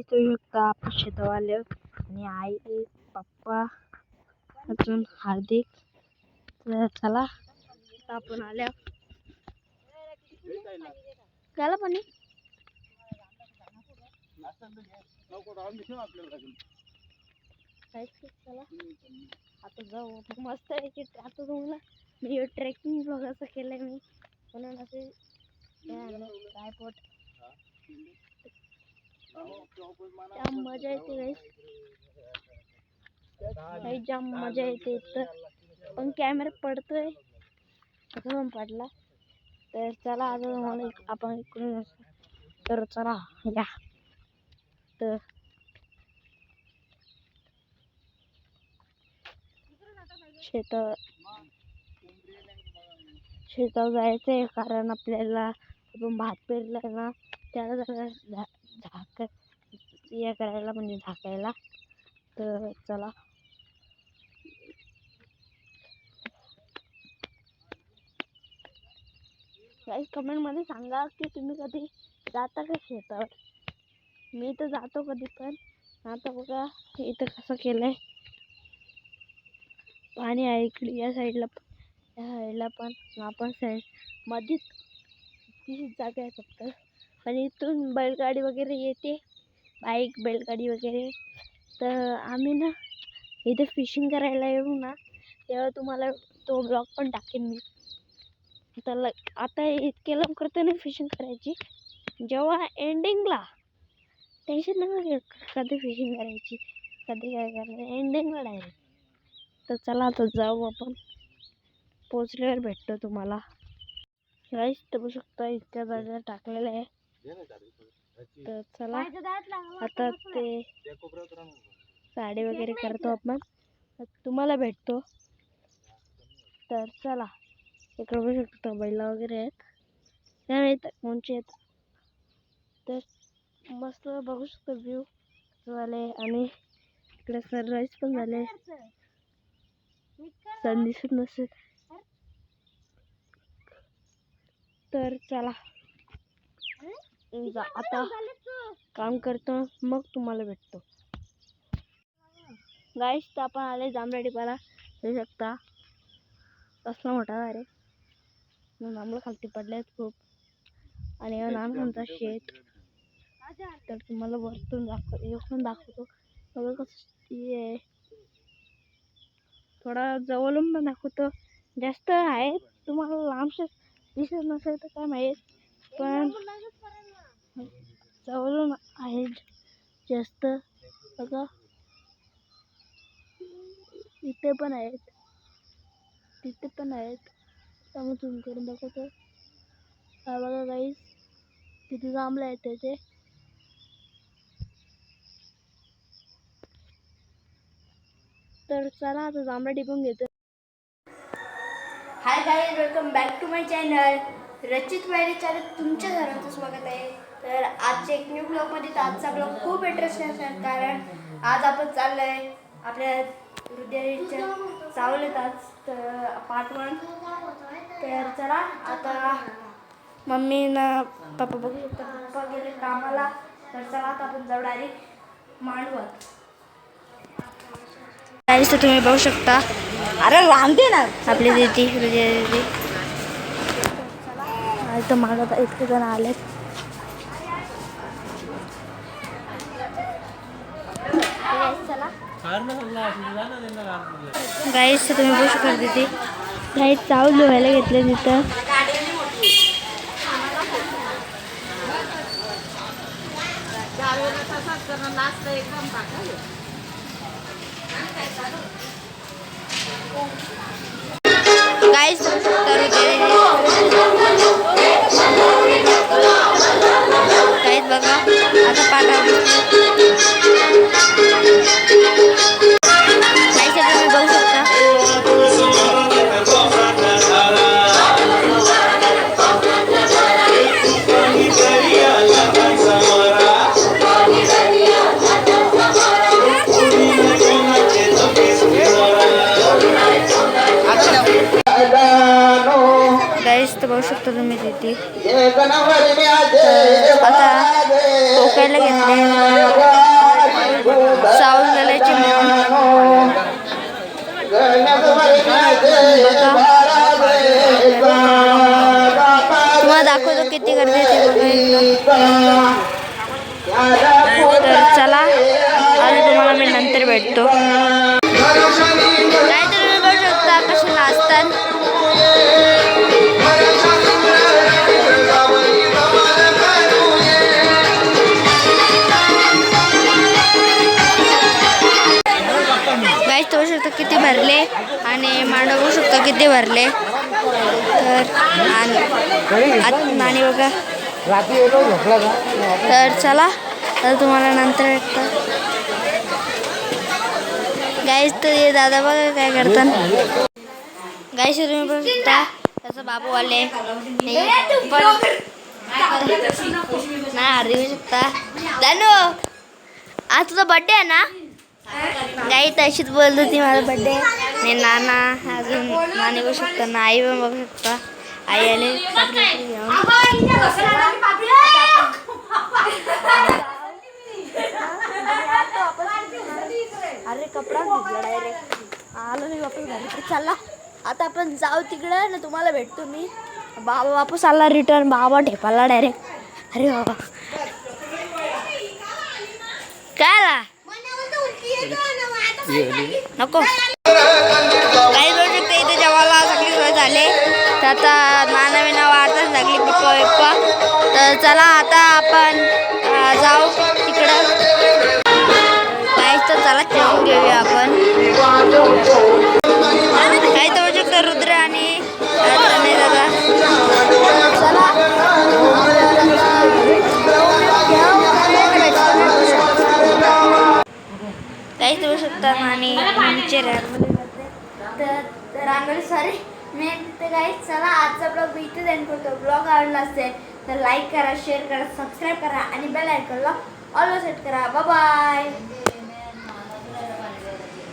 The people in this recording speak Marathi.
तुम्ही शकता. आपण शेतावर आले आणि आई पप्पा अजून हार्दिक. तर चला आपण आल्या झालं पाणी चला आता जाऊ. मस्त आहे की आता तुम्हाला मी ट्रेकिंग ब्लॉग असं केलंय मी. म्हणून असे हे जाम मजा येते गाईस काही जाम मजा येते तर पण कॅमेरा पडतोय. असं पण पडला. तर चला आज म्हणून एक- आपण इकडून असं- तर चला या. तर शेत शेतात जायचं आहे कारण आपल्याला आपण भात पेरलाय ना त्याला झाक या करायला म्हणजे झाकायला. तर चला. काही कमेंटमध्ये सांगा की तुम्ही कधी जाता का शेतावर मी तर जातो कधी पण. आता बघा इथं कसं केलंय. पाणी आहे इकडे या साईडला पण या साईडला पण आपण साईड मध्येच तीच जागा आहे फक्त. आणि इथून बैलगाडी वगैरे येते बाईक बैलगाडी वगैरे. तर आम्ही ना इथे फिशिंग करायला येऊ ना तेव्हा तुम्हाला तो ब्लॉग पण टाकेन मी. तर ल आता इतके लवकर तर नाही फिशिंग करायची जेव्हा एंडिंगला टेन्शन नका कधी फिशिंग करायची कधी काय करायचं एंडिंगला डायरेक्ट तर चला आता जाऊ आपण. पोचल्यावर भेटतो तुम्हाला. राईस तर बघू शकता इतक्या जागा टाकलेलं आहे. तर चला आता ते साडी वगैरे करतो आपण. तुम्हाला भेटतो. तर चला इकडे बघू शकता बैला वगैरे आहेत. नाही येत कोणचे आहेत. तर मस्त बघू शकतो व्ह्यू झाले आणि इकडे सनराईज पण झाले. सन दिसत नसेल तर चला जा आता काम करतो मग तुम्हाला भेटतो. गाईस तर आपण आले जांभळीपाला होऊ शकता. कसला मोठा अरे जांभळं खालती पडले खूप. आणि हा नानखांचा शेत? तर तुम्हाला वरतून दाखव इकडून दाखवतो. बघा कसं हे आहे. थोडा जवळून पण दाखवतो. जास्त आहे. तुम्हाला लांबशे दिसत नसेल तर काय माहीत. पण जवळून आहे जास्त बघा. इथे पण आहेत. तिथे पण आहेत. त्यामुळे झूम करून दाखवतो हा बघा गाईस किती जांभळं आहे त्याचे. तर चला आता जांभळा टिपून घेतो. Hi guys welcome back to my channel Rachit Wairi channel तुमच्या सर्वांचं स्वागत आहे. तर आजच्या एक न्यू ब्लॉगमध्ये तर आजचा ब्लॉग खूप इंटरेस्टिंग असणार कारण आज आपण चाललो आहे आपल्या हृदयाच्या चावलेत आज तर पार्ट वन तर चला आता मम्मी ना पप्पा बघू शकता पप्पा गेले कामाला. तर चला आता आपण जाऊ डायरेक्ट मांडवत गाईस तर तुम्ही बघू शकता. अरे रांधे ना. आपली दिदी हृदय दिदी इथं मागं इतके जण आलेत. गाईस तुम्ही बघू शकता तिथे. गाईस चावल धुवायला घेतले तिथं. गाईस तर गाईस बघा. उतरून मी देते. आता टोकायला घेतले. सावन झाल्याची तुम्हाला दाखवतो किती गर्दी ते तर चला आणि तुम्हाला मी नंतर भेटतो. किती भरले? तर आणि आणि बघा. तर चला तर तुम्हाला नंतर भेटतं. गाईस तर हे दादा बघा काय करतात. गाईस तुम्ही बघू शकता त्याचा बाबू आले. पण नाही हरवू शकता. जाणू आज तुझा बड्डे आहे ना? गाई तशीच बोलत होती माझा बड्डे आणि नाना अजून नानी बघू शकता ना आई पण बघू शकता. आई आले. अरे कपडा घेतला डायरेक्ट आलो नाही वापस घरी. चला. आता आपण जाऊ तिकडं ना तुम्हाला भेटतो मी. बाबा वापस आला रिटर्न बाबा ठेपाला डायरेक्ट अरे बाबा. काय आला? नको. आता मानवी विना वाढतात लागली पप्पा बिप्पा तर चला आता आपण जाऊ तिकडं. काहीच तर चला ठेवून घेऊया आपण. काही तर होऊ शकतं रुद्र आणि अं, दादा. काहीच होऊ शकतात आणि रांगोळी सॉरी मी तर काही चला आजचा ब्लॉग मी इथे एंड करतो. ब्लॉग आवडला असेल तर लाईक करा शेअर करा सबस्क्राईब करा आणि बेल आयकॉनला ऑल सेट करा. बाय